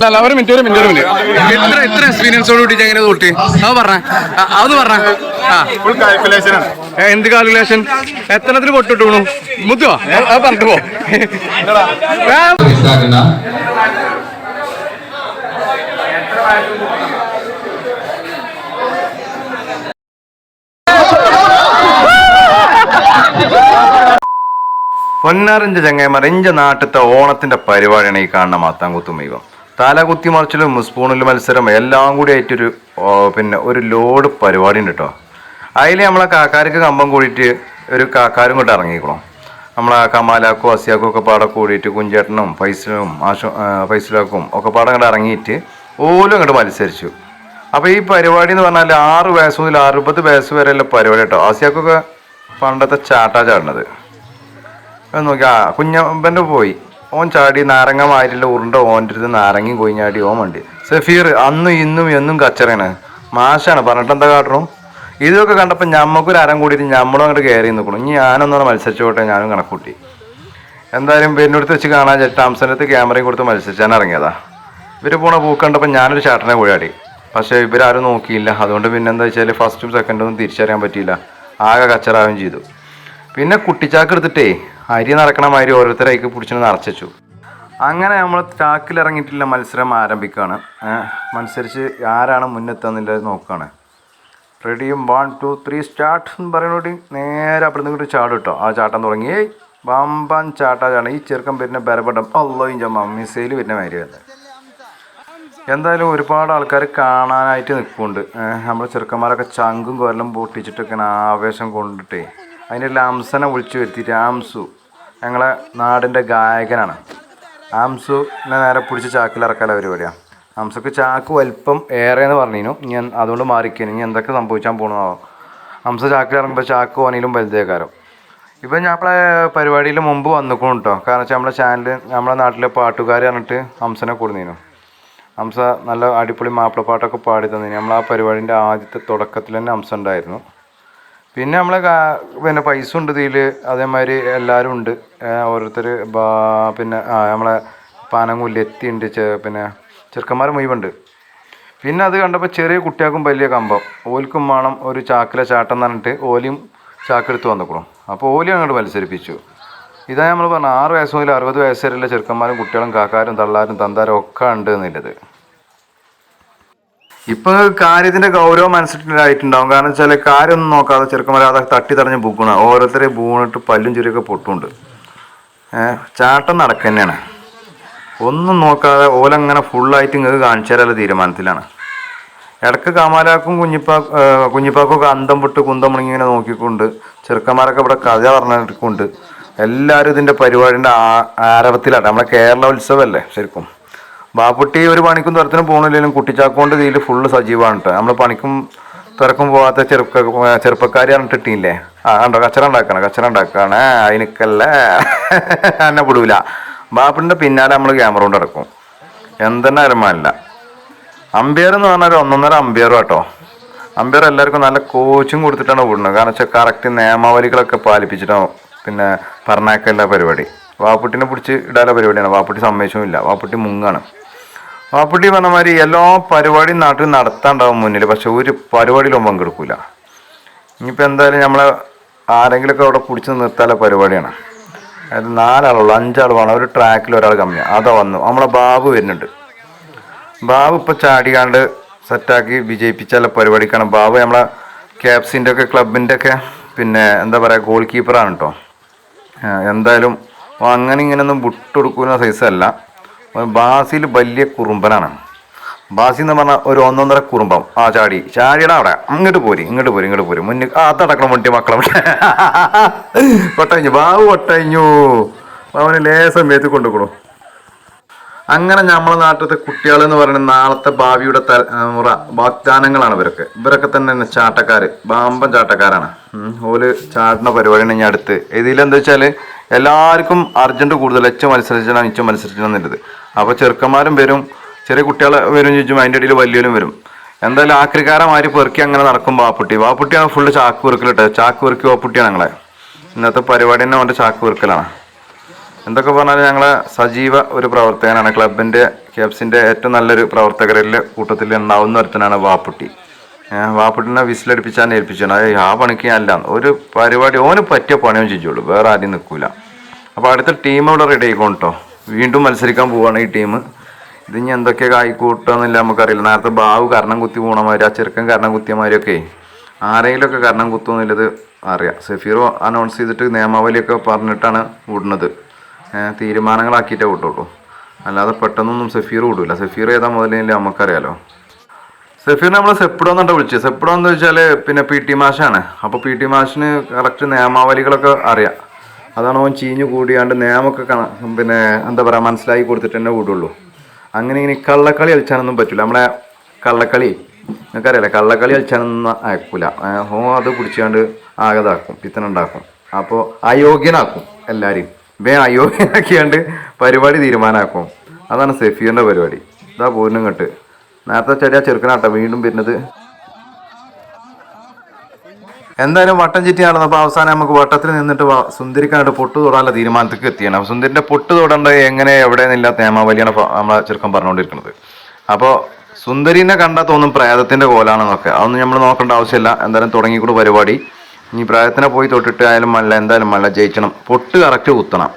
അല്ല ഒരു മിനിറ്റ് ഒരു മിനിറ്റ് ഒരു മിനിറ്റ്. എത്ര എത്ര എക്സ്പീരിയൻസോട് കൂടി എങ്ങനെ തോട്ടി അത് പറഞ്ഞ അത് പറഞ്ഞ ഫുൾ കാൽക്കുലേഷൻ ആണ്. എന്ത് കാൽക്കുലേഷൻ എത്രത്തിന് പൊട്ടിട്ടു മുത്തുവാ. അത് പറഞ്ഞിട്ട് പോ. പൊന്നാറിഞ്ച് ചങ്ങായിമാർ നാട്ടിലത്തെ ഓണത്തിന്റെ പരിപാടിയാണ് ഈ കാണുന്ന മാത്താങ്കുത്തും മൈവം തല കുത്തി മറിച്ചിലും സ്പൂണിൽ മത്സരം എല്ലാം കൂടി ആയിട്ടൊരു പിന്നെ ഒരു ലോഡ് പരിപാടി ഉണ്ട് കേട്ടോ അതിൽ നമ്മളെ കാക്കാർക്ക് കമ്പം കൂടിയിട്ട് ഒരു കാക്കാരും കൊണ്ട് ഇറങ്ങിക്കണം. നമ്മളെ കമാലാക്കും അസിയാക്കും ഒക്കെ പാടെ കൂടിയിട്ട് കുഞ്ചേട്ടനും ഫൈസലും ആശു ഫൈസലാക്കും ഒക്കെ പാടെ അങ്ങോട്ട് ഇറങ്ങിയിട്ട് ഓലും അങ്ങോട്ട് മത്സരിച്ചു. അപ്പോൾ ഈ പരിപാടി എന്ന് പറഞ്ഞാൽ ആറ് വയസ്സ് മുതൽ അറുപത് വയസ്സ് വരെയുള്ള പരിപാടി കേട്ടോ ആസിയാക്കൊക്കെ പണ്ടത്തെ ചാട്ടാ ചാടണത് നോക്കി ആ കുഞ്ഞമ്പന്റെ പോയി. ഓൻ ചാടി നാരങ്ങ മാരില്ല ഉരുണ്ട ഓന്റെ അടുത്ത് നാരങ്ങയും കൊയിഞ്ഞാടി ഓൻ വണ്ടി. സഫീർ അന്നും ഇന്നും എന്നും കച്ചറയാണ്. മാഷാണ് പറഞ്ഞിട്ട് എന്താ കാട്ടണം? ഇതൊക്കെ കണ്ടപ്പോൾ ഞമ്മക്കൊരു അരം കൂടിയിട്ട് ഞമ്മളും അങ്ങോട്ട് കയറി നിൽക്കണം. ഇനി ഞാനൊന്നും മത്സരിച്ചോട്ടെ ഞാനും കണക്കൂട്ടി. എന്തായാലും പെരിനടുത്ത് വെച്ച് കാണാൻ ടാംസനത്ത് ക്യാമറയും കൊടുത്ത് മത്സരിച്ചാൻ ഇറങ്ങിയതാ. ഇവർ പോണ പൂക്ക് കണ്ടപ്പോൾ ഞാനൊരു ചേട്ടനെ കൂടിയാടി പക്ഷേ ഇവരാരും നോക്കിയില്ല. അതുകൊണ്ട് പിന്നെ എന്താ വെച്ചാൽ ഫസ്റ്റും സെക്കൻഡും ഒന്നും തിരിച്ചറിയാൻ പറ്റിയില്ല. ആകെ കച്ചറാവുകയും ചെയ്തു. പിന്നെ കുട്ടിച്ചാക്ക് എടുത്തിട്ടേ അരി നടക്കണ മാതിരി ഓരോരുത്തരേക്ക് പിടിച്ചിട്ട് നിറച്ചു അങ്ങനെ നമ്മൾ ചാക്കിലിറങ്ങിയിട്ടില്ല മത്സരം ആരംഭിക്കുകയാണ് മത്സരിച്ച് ആരാണ് മുന്നെത്തുന്നില്ല നോക്കുകയാണ് റെഡിയും വൺ ടു ത്രീ സ്റ്റാർട്ട് എന്ന് പറയുന്നോടി നേരെ അവിടെ നിന്ന് ഇങ്ങോട്ട് ചാടും കേട്ടോ ആ ചാട്ടം തുടങ്ങി. വമ്പൻ ചാട്ടാണ് ഈ ചെറുക്കം പിന്നെ ബരപടം അല്ലോ ചമ്മ മിസൈൽ പിന്നെ മാതിരി വന്നത് എന്തായാലും ഒരുപാട് ആൾക്കാർ കാണാനായിട്ട് നിൽക്കുന്നുണ്ട് നമ്മൾ ചെറുക്കന്മാരൊക്കെ ചങ്കും കൊല്ലം പൊട്ടിച്ചിട്ടൊക്കെ ആവേശം കൊണ്ടിട്ടേ. അതിന്റെ ലാംസനെ വിളിച്ചു വരുത്തി. രാംസു ഞങ്ങളെ നാടിന്റെ ഗായകനാണ്. ആംസു നേരെ പിടിച്ച് ചാക്കിലിറക്കാല പരിപാടിയാണ് ഹംസക്ക് ചാക്ക് വലിപ്പം ഏറെ എന്ന് പറഞ്ഞിരുന്നു ഞാൻ അതുകൊണ്ട് മാറിക്കുന്നു ഇനി എന്തൊക്കെ സംഭവിച്ചാൽ പോകണമാവോ ഹംസ ചാക്കിലിറങ്ങുമ്പോൾ ചാക്ക് ഓനിലും വലുതേക്കാരം. ഇപ്പം നമ്മളെ പരിപാടിയിൽ മുമ്പ് വന്നിക്കണം കേട്ടോ കാരണം വെച്ചാൽ നമ്മളെ ചാനൽ നമ്മളെ നാട്ടിലെ പാട്ടുകാർ പറഞ്ഞിട്ട് ഹംസനെ കൊടുന്നിരുന്നു ഹംസ നല്ല അടിപൊളി മാപ്പിളപ്പാട്ടൊക്കെ പാടി തന്നിരുന്നു നമ്മൾ ആ പരിപാടിന്റെ ആദ്യത്തെ തുടക്കത്തിൽ തന്നെ ഹംസ ഉണ്ടായിരുന്നു. പിന്നെ നമ്മളെ പിന്നെ പൈസ ഉണ്ട് ഇതിൽ അതേമാതിരി എല്ലാവരും ഉണ്ട്. ഓരോരുത്തർ പിന്നെ ആ നമ്മളെ പാനങ്കുല്ലി എത്തിയുണ്ട് പിന്നെ ചെറുക്കന്മാർ മുഴുവുണ്ട് പിന്നെ അത് കണ്ടപ്പോൾ ചെറിയ കുട്ടികൾക്കും വലിയ കമ്പം. ഓൽക്കും വേണം ഒരു ചാക്കിലെ ചാട്ടം എന്ന് പറഞ്ഞിട്ട് ഓലിയും ചാക്കെടുത്ത് വന്നിക്കണം. അപ്പോൾ ഓലി അങ്ങോട്ട് മത്സരിപ്പിച്ചു. ഇതാ നമ്മൾ പറഞ്ഞത് ആറ് വയസ്സ് മുതൽ അറുപത് വയസ്സ് വരെയുള്ള ചെറുക്കന്മാരും കുട്ടികളും കാക്കാരും തള്ളാരും തന്താരും ഒക്കെ ഉണ്ട് എന്നുള്ളത്. ഇപ്പൊ കാര്യത്തിന്റെ ഗൗരവം മനസ്സിലായിട്ടുണ്ടാവും. കാരണം വെച്ചാൽ കാര്യമൊന്നും നോക്കാതെ ചെറുക്കന്മാർ അത് തട്ടി തടഞ്ഞ് പൂക്കണ. ഓരോരുത്തരെ പൂണിട്ട് പല്ലും ചുരിയൊക്കെ പൊട്ടുണ്ട് ചാട്ടം നടക്കന്നെയാണ്. ഒന്നും നോക്കാതെ ഓലങ്ങനെ ഫുള്ളായിട്ട് ഇങ്ങക്ക് കാണിച്ചു തരാനുള്ള തീരുമാനത്തിലാണ്. ഇടയ്ക്ക് കമാലാക്കും കുഞ്ഞിപ്പാ ഏഹ് കുഞ്ഞിപ്പാക്കും ഒക്കെ അന്തം വിട്ട് കുന്തം മുണങ്ങി ഇങ്ങനെ നോക്കിക്കൊണ്ട് ചെറുക്കന്മാരൊക്കെ ഇവിടെ കഥ പറഞ്ഞിട്ടുണ്ട്. എല്ലാവരും ഇതിന്റെ പരിപാടിന്റെ ആരവത്തിലാണ്. നമ്മളെ കേരള ഉത്സവമല്ലേ ശരിക്കും. ബാപ്പുട്ടി ഒരു പണിക്കും തുരത്തിനും പോകണില്ലെങ്കിലും കുട്ടിച്ചാക്കോണ്ട് ഇതിൽ ഫുള്ള് സജീവമാണ് നമ്മൾ പണിക്കും തുറക്കും പോകാത്ത ചെറുപ്പ ചെറുപ്പക്കാരി പറഞ്ഞിട്ടില്ലേ ആ ഉണ്ടോ കച്ചറ ഉണ്ടാക്കണം കച്ചറ ഉണ്ടാക്കുകയാണ് അതിനൊക്കല്ലേ എന്നെ വിടൂല ബാപ്പിന്റെ പിന്നാലെ നമ്മൾ ക്യാമറ കൊണ്ട് ഇറക്കും എന്തെന്നെ അരമാനില്ല അമ്പയർ എന്ന് പറഞ്ഞാൽ ഒന്നൊന്നര അമ്പയർ കേട്ടോ അമ്പയർ എല്ലാവർക്കും നല്ല കോച്ചും കൊടുത്തിട്ടാണ് വിടുന്നത് കാരണം വെച്ചാൽ കറക്റ്റ് നിയമാവലികളൊക്കെ പാലിപ്പിച്ചിട്ടാണ് പിന്നെ പറഞ്ഞേക്കല്ല പരിപാടി. വാപ്പുട്ടിനെ പിടിച്ച് ഇടാനുള്ള പരിപാടിയാണ്. വാപ്പുട്ടി സമ്മതിച്ചുമില്ല. വാപ്പുട്ടി മുങ്ങാണ്. വാപ്പുട്ടി പറഞ്ഞ മാതിരി എല്ലാ പരിപാടിയും നാട്ടിൽ നടത്താണ്ടാവും മുന്നിൽ. പക്ഷെ ഒരു പരിപാടിയിലും പങ്കെടുക്കില്ല ഇനിയിപ്പോൾ എന്തായാലും നമ്മളെ ആരെങ്കിലുമൊക്കെ അവിടെ പിടിച്ച് നിർത്താനുള്ള പരിപാടിയാണ്. അതായത് നാലാളുള്ളൂ അഞ്ചാൾ വേണം. ഒരു ട്രാക്കിൽ ഒരാൾ കമ്മിയാണ് അതാ വന്നു. നമ്മളെ ബാബു വരുന്നുണ്ട്. ബാബു ഇപ്പോൾ ചാടിയാണ്ട് സെറ്റാക്കി വിജയിപ്പിച്ചാലുള്ള പരിപാടിക്കാണ്. ബാബു നമ്മളെ ക്യാപ്സിന്റെ ഒക്കെ ക്ലബിന്റെ ഒക്കെ പിന്നെ എന്താ പറയുക ഗോൾ കീപ്പറാണ് കേട്ടോ എന്തായാലും ഓൻ അങ്ങനെ ഇങ്ങനെയൊന്നും വിട്ടുകൊടുക്കുന്ന സൈസല്ല ബാസിൽ വലിയ കുറുമ്പനാണ്. ബാസി എന്ന് പറഞ്ഞാൽ ഒരു ഒന്നൊന്നര കുറുമ്പം. ആ ചാടി. ചാടിയുടെ അവിടെ. അങ്ങോട്ട് പോരി ഇങ്ങോട്ട് പോരി ഇങ്ങോട്ട് പോരി. മുന്നിൽ ആ തടക്കണം മുട്ടി മക്കളെ കൊട്ടഞ്ഞു ബാബു കൊട്ടഞ്ഞു അവന് ലേസം മേത്ത് കൊണ്ടുപോകണു അങ്ങനെ നമ്മളെ നാട്ടിലത്തെ കുട്ടികൾ എന്ന് പറയുന്നത് നാളത്തെ ഭാവിയുടെ തലമുറ വാഗ്ദാനങ്ങളാണ് ഇവരൊക്കെ. ഇവരൊക്കെ തന്നെ ചാട്ടക്കാർ ബാമ്പൻ ചാട്ടക്കാരാണ്. ഓൽ ചാടുന്ന പരിപാടിയാണ് ഞാൻ അടുത്ത്. ഇതിലെന്താ വെച്ചാൽ എല്ലാവർക്കും അർജന്റ് കൂടുതൽ എച്ച് മത്സരിച്ചാണ് ഇച്ച മത്സരിച്ചാണ് എന്നുള്ളത്. അപ്പോൾ ചെറുക്കന്മാരും വരും ചെറിയ കുട്ടികൾ വരും ചോദിച്ചും അതിന്റെ ഇടയിൽ വലിയവരും വരും. എന്തായാലും ആക്രിക്കാരന്മാര് പെറുക്കി അങ്ങനെ നടക്കും വാപ്പുട്ടി വാപ്പുട്ടിയാണ് ഫുള്ള് ചാക്ക് പെറുക്കലിട്ട് ചാക്ക് പെറുക്കി വാപ്പുട്ടിയാണ് ഞങ്ങളെ. ഇന്നത്തെ പരിപാടി തന്നെ അവന്റെ ചാക്ക് പെറുക്കലാണ്. എന്തൊക്കെ പറഞ്ഞാൽ ഞങ്ങളെ സജീവ ഒരു പ്രവർത്തകനാണ്. ക്ലബിന്റെ കേബ്സിന്റെ ഏറ്റവും നല്ലൊരു പ്രവർത്തകരിൽ കൂട്ടത്തിൽ ഉണ്ടാവുന്ന ഒരുത്തനാണ് വാപ്പുട്ടി. വാപ്പുട്ടിനെ വിസിലടിപ്പിച്ചാൽ ഏൽപ്പിച്ചോ. ആ പണിക്ക് അല്ല ഒരു പരിപാടി ഓന് പറ്റിയ പണിയും ചെയ്യുള്ളൂ വേറെ ആരും നിൽക്കൂല. അപ്പോൾ അടുത്ത ടീം ഇവിടെ റെഡി ആയിക്കോട്ടോ വീണ്ടും മത്സരിക്കാൻ പോവാണ് ഈ ടീം ഇത് ഇതിനി എന്തൊക്കെ കായിക്കൂട്ടാന്നില്ല നമുക്കറിയില്ല. നേരത്തെ ബാവ് കരണം കുത്തി പോണമാതിരി ആ ചെറുക്കൻ കരണം കുത്തിയമാതിരിയൊക്കെ ആരെങ്കിലുമൊക്കെ കരണം കുത്തുമെന്നുള്ളത് അറിയാം. സഫീർ അനൗൺസ് ചെയ്തിട്ട് നിയമാവലിയൊക്കെ പറഞ്ഞിട്ടാണ് വിടുന്നത്. തീരുമാനങ്ങളാക്കിയിട്ടേ വിട്ടുള്ളൂ അല്ലാതെ പെട്ടെന്നൊന്നും സഫീർ വിടൂല. സഫീർ ഏതാ മുതലേ നമുക്കറിയാലോ. സഫീറിനെ നമ്മൾ സെപ്ഡോ എന്നാണ് വിളിച്ചത് സെപ്ഡോ എന്ന് വെച്ചാൽ പിന്നെ പി ടി മാഷാണ്. അപ്പോൾ പി ടി മാഷിന് കറക്റ്റ് നിയമാവലികളൊക്കെ അറിയാം. അതാണ് അവൻ ചീഞ്ഞു കൂടിയാണ്ട് നിയമമൊക്കെ കാണാം പിന്നെ എന്താ പറയുക മനസ്സിലാക്കി കൊടുത്തിട്ട് തന്നെ വിടുള്ളൂ. അങ്ങനെ ഇനി കള്ളക്കളി കളിച്ചാനൊന്നും പറ്റില്ല നമ്മളെ കള്ളക്കളി നിങ്ങൾക്കറിയാലേ കള്ളക്കളി കളിച്ചാനൊന്നും അയക്കൂല. ഹോ അത് കുടിച്ചാണ്ട് ആകതാക്കും. പിത്തനുണ്ടാക്കും അപ്പോൾ അയോഗ്യനാക്കും എല്ലാവരെയും വേ അയോഗ്യനാക്കിയാണ്ട് പരിപാടി തീരുമാനമാക്കും അതാണ് സെഫീറിന്റെ പരിപാടി. ഇതാ പോരിനും കെട്ട് നേരത്തെ ചെടിയാ ചെറുക്കനാട്ടോ വീണ്ടും വരുന്നത്. എന്തായാലും വട്ടം ചുറ്റി നടന്നപ്പോൾ അവസാനം നമുക്ക് വട്ടത്തിൽ നിന്നിട്ട് സുന്ദരിക്കാനായിട്ട് പൊട്ടു തൊടാനുള്ള തീരുമാനത്തേക്ക് എത്തിയാണ്. അപ്പോൾ സുന്ദരിന്റെ പൊട്ട് തൊടേണ്ട എങ്ങനെ എവിടെ നിന്നില്ല തേമാവലിയാണ് നമ്മളെ ചെറുക്കം പറഞ്ഞുകൊണ്ടിരിക്കുന്നത് അപ്പോൾ സുന്ദരിനെ കണ്ടാൽ തോന്നും പ്രേതത്തിന്റെ കോലാണെന്നൊക്കെ. അതൊന്നും നമ്മൾ നോക്കേണ്ട ആവശ്യമില്ല. എന്തായാലും തുടങ്ങിക്കൂടെ പരിപാടി. ഇനി പ്രേതത്തിനെ പോയി തൊട്ടിട്ട് ആയാലും മല്ല എന്തായാലും മല്ല ജയിക്കണം പൊട്ട് കറക്റ്റ് കുത്തണം.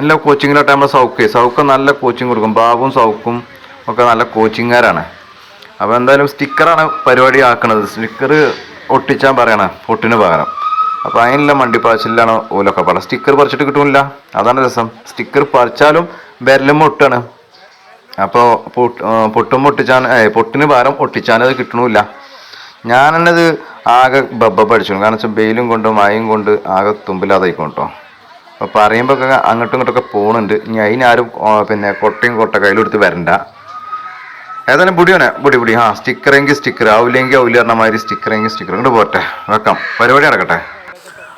എല്ലാ കോച്ചിങ്ങിലോട്ട് നമ്മൾ സൗക്ക് സൗക്ക് നല്ല കോച്ചിങ് കൊടുക്കും. ബാബും സൗക്കും ഒക്കെ നല്ല കോച്ചിങ്ങുകാരാണ് അപ്പോൾ എന്തായാലും സ്റ്റിക്കറാണ് പരിപാടി ആക്കുന്നത് സ്റ്റിക്കർ ഒട്ടിച്ചാൻ പറയണ പൊട്ടിന് പകരം. അപ്പോൾ അതിനുള്ള മണ്ടിപ്പാച്ചിലാണ് ഓലൊക്കെ പാടാം. സ്റ്റിക്കർ പറിച്ചിട്ട് കിട്ടുമില്ല അതാണ് രസം. സ്റ്റിക്കർ പറിച്ചാലും വിരലും ഒട്ടാണ് അപ്പോൾ പൊട്ടും പൊട്ടിച്ചാൻ ഏ, പൊട്ടിന് പകരം ഒട്ടിച്ചാൻ അത് കിട്ടണില്ല. ഞാൻ തന്നത് ആകെ ബബ്ബ പഠിച്ചു. കാരണം വെച്ചാൽ ബെയിലും കൊണ്ട് മഴയും കൊണ്ട് ആകെ തുമ്പില്ലാതായിക്കോ കേട്ടോ അപ്പോൾ പറയുമ്പോൾ അങ്ങോട്ടും ഇങ്ങോട്ടൊക്കെ പോകുന്നുണ്ട് ഇനി അതിനാരും പിന്നെ കൊട്ടയും കൊട്ട കയ്യിലെടുത്ത് വരണ്ട. ഏതായാലും ബുടിയോനെ പൊടി പൊടി. ആ സ്റ്റിക്കറെങ്കിൽ സ്റ്റിക്കർ ആവില്ലെങ്കിൽ ആവില്ല പറഞ്ഞ മാതിരി സ്റ്റിക്കറെങ്കിൽ സ്റ്റിക്കർ. ഇങ്ങോട്ട് പോട്ടെ വെക്കാം. പരിപാടി നടക്കട്ടെ.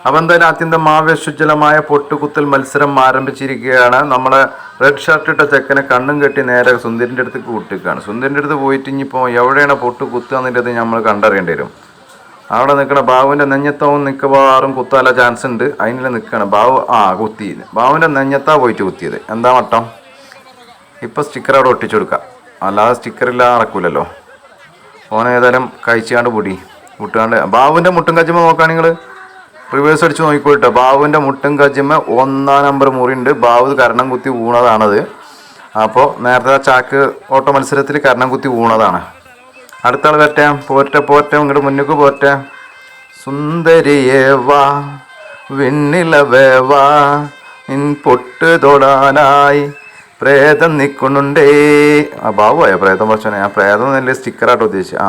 അപ്പം എന്തായാലും അത്യന്തം ആവേശുജ്വലമായ പൊട്ടുകുത്തൽ മത്സരം ആരംഭിച്ചിരിക്കുകയാണ്. നമ്മളെ റെഡ് ഷർട്ട് ഇട്ട ചെക്കനെ കണ്ണും കെട്ടി നേരെ സുന്ദരിന്റെ അടുത്തേക്ക് കൂട്ടിക്കുകയാണ് സുന്ദരിന്റെ അടുത്ത് പോയിട്ട് ഇനിയിപ്പോൾ എവിടെയാണ് പൊട്ട് കുത്തുക എന്നുള്ളത് നമ്മൾ കണ്ടറിയേണ്ടി വരും. അവിടെ നിൽക്കണ ബാബുവിന്റെ നെഞ്ഞത്തവും മിക്കവാറും കുത്താല ചാൻസ് ഉണ്ട്. അതിനെ നിൽക്കണം ബാബു ആ കുത്തി ബാബുവിന്റെ നെഞ്ഞത്താ പോയിട്ട് കുത്തിയത്. എന്താ മട്ടം? ഇപ്പം സ്റ്റിക്കർ അവിടെ ഒട്ടിച്ചു കൊടുക്കാം. അല്ലാതെ സ്റ്റിക്കർ ഇല്ലാതെ നടക്കൂലല്ലോ. ഓൻ ഏതായാലും കഴിച്ചാണ്ട് പൊടി. മുട്ടാണ്ട് ബാബുവിന്റെ മുട്ടും കജ്ജമ്മ നോക്കാൻ നിങ്ങൾ റിവേഴ്സ് അടിച്ച് നോക്കിക്കോട്ടെ. ബാബുവിന്റെ മുട്ടും കജ്ജമ്മ ഒന്നാം നമ്പർ മുറിയുണ്ട്. ബാബു കരണം കുത്തി വീണതാണത്. അപ്പോൾ നേരത്തെ ആ ചാക്ക് ഓട്ട മത്സരത്തിൽ കരണം കുത്തി വീണതാണ്. അടുത്ത ആൾ വരട്ടെ. പോറ്റ പോറ്റ ഇങ്ങോട്ട് മുന്നിക്ക് പോറ്റ സുന്ദരിയേ വാ വെണ്ണിലവേ വാ നിൻ പൊട്ട് തൊടാനായി പ്രേതം നിൽക്കുന്നുണ്ടേ ആ ബാബുവായ പ്രേതം കുറച്ചോനെ? ആ പ്രേതം നല്ല സ്റ്റിക്കറായിട്ട് ഉദ്ദേശിച്ചു ആ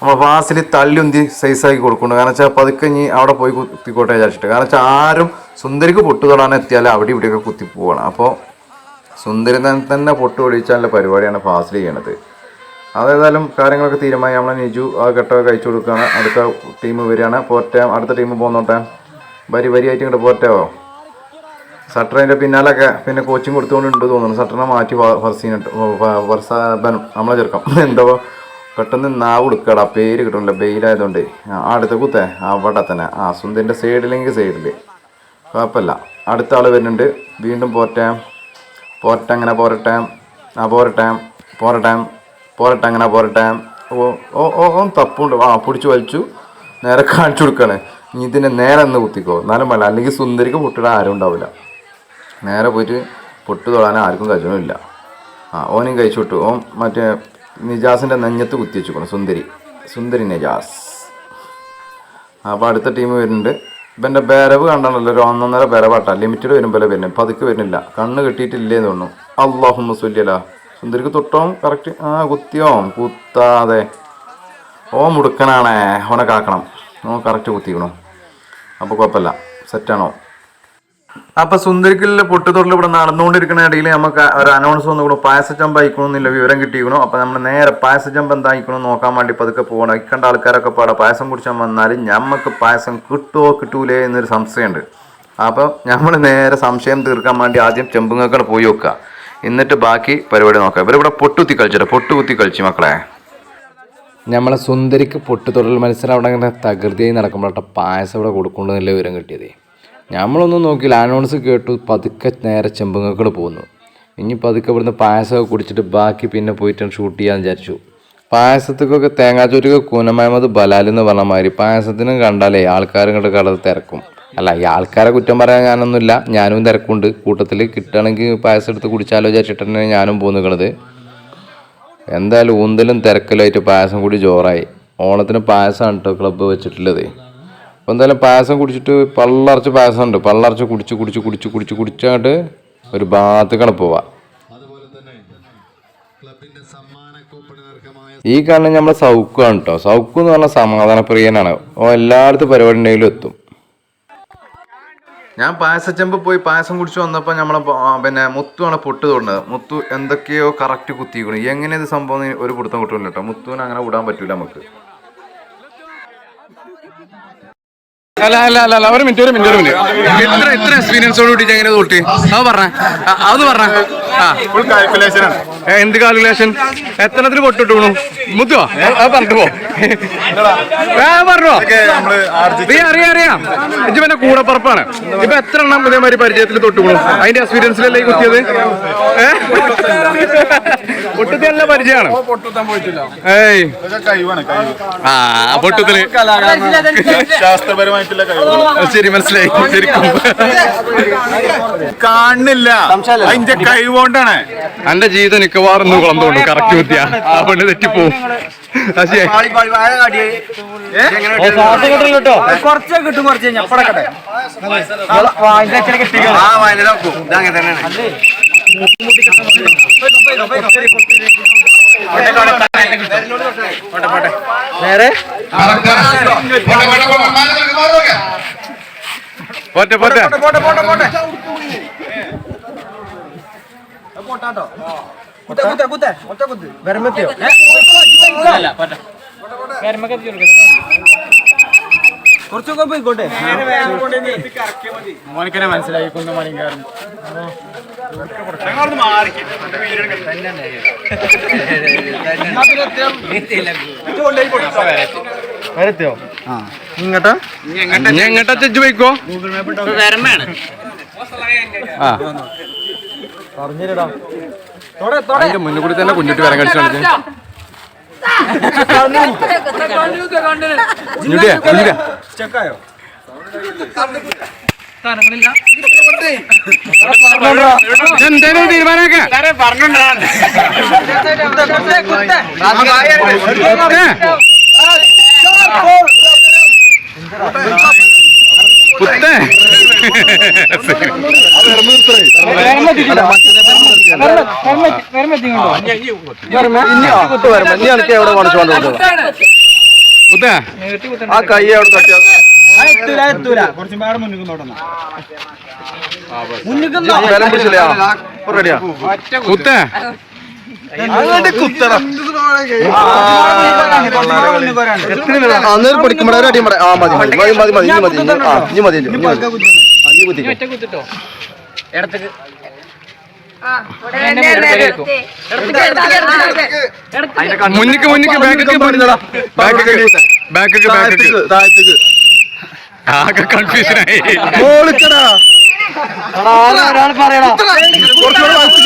നമ്മൾ വാസിൽ തല്ലുന്തി സൈസാക്കി കൊടുക്കുന്നുണ്ട്. കാരണം വെച്ചാൽ പതുക്കെ ഇനി അവിടെ പോയി കുത്തിക്കോട്ടെ വിചാരിച്ചിട്ട്. കാരണം വെച്ചാൽ ആരും സുന്ദരിക്ക് പൊട്ട് തൊടാൻ എത്തിയാൽ അവിടെ ഇവിടെയൊക്കെ കുത്തിപ്പോവാണ്. അപ്പോൾ സുന്ദരി തന്നെ പൊട്ട് പൊടിച്ചാലുള്ള പരിപാടിയാണ് ഫാസിൽ ചെയ്യണത്. അതേതായാലും കാര്യങ്ങളൊക്കെ തീരുമാനം നമ്മളെ നിജു ആ ഘട്ടമൊക്കെ കഴിച്ചു കൊടുക്കുകയാണ്. അടുത്ത ടീം വരികയാണ്. പോറ്റാം അടുത്ത ടീം പോകുന്നോട്ടെ. വരി വരിയായിട്ട് ഇങ്ങോട്ട് പോറ്റോ സട്ടറിന്റെ പിന്നാലൊക്കെ പിന്നെ കോച്ചിങ് കൊടുത്തുകൊണ്ടുണ്ട് തോന്നുന്നു. സട്ടറിനെ മാറ്റി ഫർസീനിട്ട് ഫർസാബൻ നമ്മളെ ചെറുക്കം. എന്തോ പെട്ടെന്ന് നാവ് കൊടുക്കടാ പേര് കിട്ടണില്ല ബെയിലായതുകൊണ്ട്. ആ അടുത്ത കുത്തേ അവിടെ തന്നെ. ആ സുന്ദരിന്റെ സൈഡിലെങ്കിൽ സൈഡിൽ കുഴപ്പമില്ല. അടുത്ത ആൾ വരുന്നുണ്ട്. വീണ്ടും പോരട്ടെ. പോരട്ടെ അങ്ങനെ പോരട്ടെ. ആ പോരട്ടെ. പോരട്ടെ. പോരട്ടെ അങ്ങനെ പോരട്ടെ. ഓ ഓ ഓ ഓ തപ്പുണ്ട്. ആ പിടിച്ച് വലിച്ചു. നേരെ കാണിച്ചു കൊടുക്കുകയാണ് നീ ഇതിനെ നേരെ ഒന്ന് കുത്തിക്കോ. എന്നാലും വേണ്ട. അല്ലെങ്കിൽ സുന്ദരിക്ക് പൊട്ടിടാൻ ആരും ഉണ്ടാവില്ല. നേരെ പോയിട്ട് പൊട്ട് തൊടാൻ ആർക്കും കഴിച്ചൊന്നുമില്ല ആ ഓനും കഴിച്ചു വിട്ടു. ഓൻ മറ്റേ നിജാസിന്റെ നെഞ്ഞത്ത് കുത്തി വെച്ചു സുന്ദരി. സുന്ദരി നിജാസ്. അപ്പോൾ അടുത്ത ടീം വരുന്നുണ്ട്. ഇവന്റെ ബരവ് കണ്ടാണല്ലോ ഒരു ഒന്നൊന്നര ബരവാട്ടാ. ലിമിറ്റഡ് വരുമ്പോൾ വരുന്നത് പതുക്കെ വരുന്നില്ല. കണ്ണ് കെട്ടിയിട്ടില്ലേന്ന് തോന്നുന്നു. അള്ളാഹു മുസ്വല്യല സുന്ദരിക്ക് തൊട്ടോം കറക്റ്റ് ആ കുത്തിയോ. കുത്താതെ. ഓ മുടുക്കനാണേ. ഓനെ കാക്കണം. ഓ കറക്റ്റ് കുത്തിക്കണോ. അപ്പോൾ കുഴപ്പമില്ല. സെറ്റാണോ അപ്പൊ സുന്ദരിക്കലിലെ പൊട്ടുതൊടൽ ഇവിടെ നടന്നുകൊണ്ടിരിക്കുന്ന ഇടയിൽ നമുക്ക് ഒരു അനൗൺസ് വന്നു കൂടെ പായസ ജമ്പ് അയക്കണമെന്നില്ല വിവരം കിട്ടിയിരിക്കണു അപ്പൊ നമ്മൾ നേരെ പായസ എന്താ എന്തായിക്കണം നോക്കാൻ വേണ്ടി പതുക്കെ പോകണം. ഇക്കണ്ട ആൾക്കാരൊക്കെ പാടെ പായസം കുടിച്ചാൽ വന്നാൽ ഞമ്മക്ക് പായസം കിട്ടുമോ കിട്ടൂലേ എന്നൊരു സംശയമുണ്ട്. അപ്പൊ നമ്മൾ നേരെ സംശയം തീർക്കാൻ വേണ്ടി ആദ്യം ചെമ്പുങ്ങൾക്കട പോയി വെക്കുക. എന്നിട്ട് ബാക്കി പരിപാടി നോക്കാം. ഇവരിവിടെ പൊട്ടുത്തി കളിച്ചിട്ട് പൊട്ടുകുത്തി കളിച്ചു മക്കളെ. നമ്മളെ സുന്ദരിക്ക് പൊട്ടുതൊടൽ മത്സരം അവിടെ ഇങ്ങനെ തകൃതിയായി നടക്കുമ്പോഴത്തെ പായസം ഇവിടെ കൊടുക്കുന്നുണ്ടെന്നുള്ള വിവരം കിട്ടിയത്. നമ്മളൊന്നും നോക്കി അനൗൺസ് കേട്ടു. പതുക്കെ നേരെ ചെമ്പങ്ങക്കട് പോന്നു. ഇനി പതുക്കെ ഇവിടുന്ന് പായസമൊക്കെ കുടിച്ചിട്ട് ബാക്കി പിന്നെ പോയിട്ട് ഷൂട്ട് ചെയ്യാൻ വിചാരിച്ചു. പായസത്തിക്കൊക്കെ തേങ്ങാച്ചോറ്റൊക്കെ കൂനമഹമ്മദ് ബലാൽ ബലാലെന്ന് പറഞ്ഞ മാതിരി. പായസത്തിനും കണ്ടാലേ ആൾക്കാരും ഇങ്ങോട്ട് കടന്ന് തിരക്കും. അല്ല ഈ ആൾക്കാരെ കുറ്റം പറയാൻ ഞാനൊന്നുമില്ല ഞാനും തിരക്കുണ്ട്. കൂട്ടത്തിൽ കിട്ടുകയാണെങ്കിൽ പായസം എടുത്ത് കുടിച്ചാലോ വിചാരിച്ചിട്ട് തന്നെ ഞാനും പോന്നിക്കണത് എന്തായാലും ഊന്തലും തിരക്കലുമായിട്ട് പായസം കൂടി ജോറായി. ഓണത്തിന് പായസമാണ് കേട്ടോ ക്ലബ്ബ് വെച്ചിട്ടുള്ളത്. അപ്പോൾ എന്തായാലും പായസം കുടിച്ചിട്ട് പള്ളറച്ച് പായസം ഉണ്ട് പള്ളറച്ച് കുടിച്ച് കുടിച്ച് കുടിച്ച് കുടിച്ച് കുടിച്ചാട്ട് ഒരു ഭാഗത്തേക്കാണ് പോവാം ഈ കാണുന്ന നമ്മളെ സൗക്കാണ് കേട്ടോ സൗക്ക് എന്ന് പറഞ്ഞാൽ സമാധാനപ്രിയനാണ്. ഓ എല്ലായിടത്തും പരിപാടി ഉണ്ടെങ്കിലും എത്തും. ഞാൻ പായസച്ചെമ്പ് പോയി പായസം കുടിച്ച് വന്നപ്പോൾ നമ്മളെ പിന്നെ മുത്തുവാണ് പൊട്ട് തൊടുന്നത്. മുത്തു എന്തൊക്കെയോ കറക്റ്റ് കുത്തിക്കണം എങ്ങനെ ഇത് സംഭവം ഒരു പിടുത്തം കിട്ടുന്നില്ല കേട്ടോ അങ്ങനെ വിടാൻ പറ്റൂല നമുക്ക്. അല്ല അല്ല അല്ല അല്ല ഒരു മിനിറ്റ് ഒരു മിനിറ്റ് ഒരു മിനിറ്റ്. എത്ര എത്ര എക്സ്പീരിയൻസോട് കൂടി എങ്ങനെ തൊട്ടി അത് പറഞ്ഞ. അത് പറഞ്ഞ. ഫുൾ കാൽക്കുലേഷൻ ആണ്. എന്ത് കാൽക്കുലേഷൻ എത്രത്തിന് പൊട്ടിട്ടു മുത്തുവാ? അത് പറഞ്ഞിട്ട് പോ ആ പറഞ്ഞോ. നീ അറിയാം അറിയാം. ഇജ്ജ് പിന്നെ കൂടപ്പറപ്പാണ്. ഇപ്പൊ എത്ര എണ്ണം ഇതേമാതിരി പരിചയത്തിൽ തൊട്ടുപോണു അതിന്റെ എക്സ്പീരിയൻസിലല്ലേ ഈ കുത്തിയത്? പൊട്ടത്തി നല്ല പരിചയമാണ്. ഏയ്. കഴിവ്. ആ പൊട്ടത്തിൽ. ശാസ്ത്രപരമായിട്ടുള്ള കഴിവ്. ശരി മനസ്സിലായി. ശരിക്കും. കാണുന്നില്ല അതിന്റെ കഴിവുകൊണ്ടാണ് എന്റെ ജീവിതം മിക്കവാറും കുളം തോന്നും കറക്റ്റ് കുത്തിയ ആ പെണ്ണ് തെറ്റിപ്പോവും. കുറച്ചേ കിട്ടും കുറച്ച് നേരെ. പോട്ടെ. പോട്ടെ പോട്ടെ പോട്ടെ പോട്ടെ. പോട്ടാട്ടോ. കുത്ത കുത്ത കുത്ത ഒറ്റ കുത്ത്. വരമ്പത്തിയോ കുറച്ചൊക്കെ പോയിക്കോട്ടെ. മോനിക്കനെ മനസ്സിലായി വരത്തിയോ? ആ. ഇങ്ങോട്ടാ? ചെച്ചു ചെജ്ജ് പോയിക്കോ? ഗൂഗിൾ മാപ്പ് ആ. അതിന്റെ മുന്നിൽ കൂടി തന്നെ കുഞ്ഞിട്ട് വരാൻ കഴിച്ചു കുഞ്ഞിട്ടിയാ കുഞ്ഞിട്ടിയാ ചെക്കായോ എന്തേലും തീരുമാനമൊക്കെ കുത്തേ കുത്തേ ആ കൈ അവിടെ തട്ടിയാ എത്തൂല അങ്ങോട്ട് കുത്തണം അന്നേരം പഠിക്കുമ്പോഴേ ഒരു അടിയും ആ മതി മതി മതി മതി മതി ഇനി മതി. ഇനി- ആ ഇനി മതി ഇനി മതി. ആ, ഇനി കുത്തിക്കോ. മുന്നിക്ക് മുന്നിക്ക് ബാക്കിക്ക് ബാക്കിക്ക് ബാക്കിക്ക് ബാക്കിക്ക്. താഴത്തേക്ക് ആകെ കൺഫ്യൂഷൻ ആയി. മോളിക്കടാ ഒരാൾ വലത്ത് കുറച്ചുകൂടെ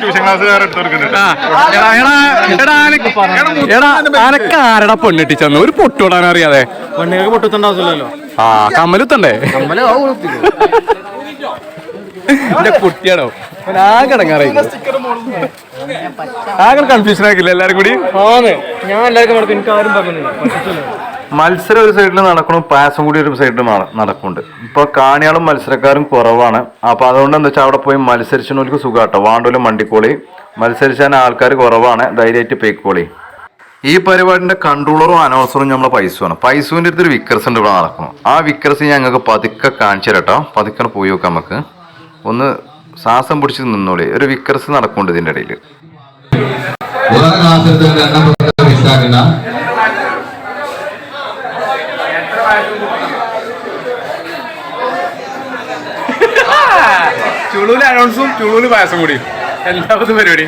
ട്യൂഷൻ ക്ലാസ് വേറെ ആരടാ പെണ്ണിട്ടിച്ചന്ന്? ഒരു പൊട്ടുവിടാൻ അറിയാതെ. പെണ്ണുങ്ങൾക്ക് പൊട്ടുത്തേണ്ട ആ കമ്മലുത്തണ്ടേ എന്റെ കുട്ടിയാണോ ആകെ ആകെ കൺഫ്യൂഷൻ ആക്കില്ല എല്ലാരും കൂടി? ഞാൻ എല്ലാവർക്കും എനിക്ക് ആരും പറഞ്ഞില്ല മത്സരം ഒരു സൈഡിൽ നടക്കണം പാസും കൂടി ഒരു സൈഡിൽ നടക്കുന്നുണ്ട്. ഇപ്പൊ കാണിയാളും മത്സരക്കാരും കുറവാണ്. അപ്പൊ അതുകൊണ്ട് എന്താ വെച്ചാൽ അവിടെ പോയി മത്സരിച്ചവർക്ക് സുഖാട്ടോ. വാണ്ടൂലും മണ്ടിക്കോളി. മത്സരിച്ചാൻ ആൾക്കാർ കുറവാണ്. ധൈര്യമായിട്ട് പേക്കോളി ഈ പരിപാടിന്റെ കൺട്രോളറും അനൗൺസറും നമ്മളെ പൈസയാണ് പൈസുവിന്റെ അടുത്തൊരു വിക്കർസ് ഉണ്ട് ഇവിടെ നടക്കണം ആ വിക്കർസ് ഞങ്ങൾക്ക് പതുക്കെ കാണിച്ചു തരട്ടോ. പതുക്കെ പോയി നോക്കാം നമുക്ക്. ഒന്ന് ശ്വാസം പിടിച്ച് നിന്നോളി. ഒരു വിക്കർസ് നടക്കുന്നുണ്ട് ഇതിന്റെ ഇടയിൽ വേറെ ക്ലാസ് എടുത്തിട്ട് എണ്ണം മിസ്സാക്കണ്ട ചുളൂൽ അനൗൺസും ചുളൂൽ പായസം കൂടി. എല്ലാവരും പരിപാടി.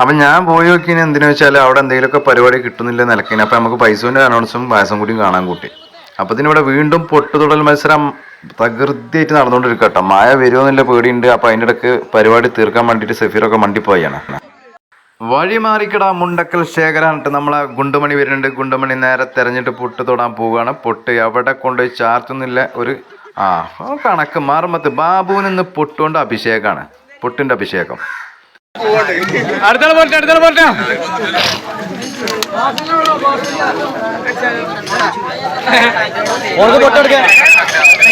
അപ്പം ഞാൻ പോയി നോക്കിയാൽ എന്തിനാ വെച്ചാൽ അവിടെ എന്തെങ്കിലുമൊക്കെ പരിപാടി കിട്ടുന്നില്ല നിലക്കിന്. അപ്പം നമുക്ക് പൈസേന്റെ അനൗൺസും പായസം കൂടിയും കാണാൻ കൂട്ടി. അപ്പം ഇതിനിവിടെ വീണ്ടും പൊട്ടുതൊടൽ മത്സരം തകൃതിയായിട്ട് നടന്നുകൊണ്ടിരിക്കുക കേട്ടോ മഴ വരുമെന്നുള്ള പേടിയുണ്ട്. അപ്പം അതിന്റെ ഇടയ്ക്ക് പരിപാടി തീർക്കാൻ വേണ്ടിയിട്ട് സഫീറൊക്കെ മണ്ടിപ്പോയാണ് വഴി മാറിക്കട മുണ്ടക്കൽ ശേഖരാനിട്ട് നമ്മളെ ഗുണ്ടുമണി വരുന്നുണ്ട്. ഗുണ്ടുമണി നേരെ തെരഞ്ഞിട്ട് പൊട്ട് തൊടാൻ പോവുകയാണ്. പൊട്ട് എവിടെ കൊണ്ടുപോയി ചാർത്തുന്നില്ല. ഒരു ആ കണക്ക് മാറുമ്പത്ത് ബാബുവിന് പൊട്ടുകൊണ്ട് അഭിഷേകമാണ് പൊട്ടിന്റെ അഭിഷേകം. അടുത്താൾ പോട്ടെ അടുത്താൾ പോട്ടെ പൊട്ടെടുക്കാൻ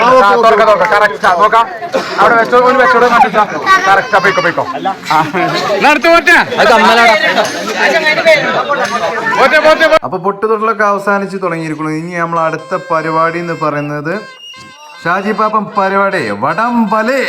അതിന് തുറക്ക പൈസ നോക്കാം അവിടെ വെച്ചോ ഒരു വെച്ചോടെ കണ്ടിട്ടാ കറക്റ്റാ പോയിക്കോ പോയിക്കോ നടത്തു പോട്ടെ പോട്ടെ പോട്ടെ അപ്പൊ പൊട്ടുതൊട്ടലൊക്കെ അവസാനിച്ച് തുടങ്ങിയിരിക്കുന്നു. ഇനി നമ്മൾ അടുത്ത പരിപാടി എന്ന് പറയുന്നത് ഷാജി പാപ്പം പരിപാടി വടംബലേ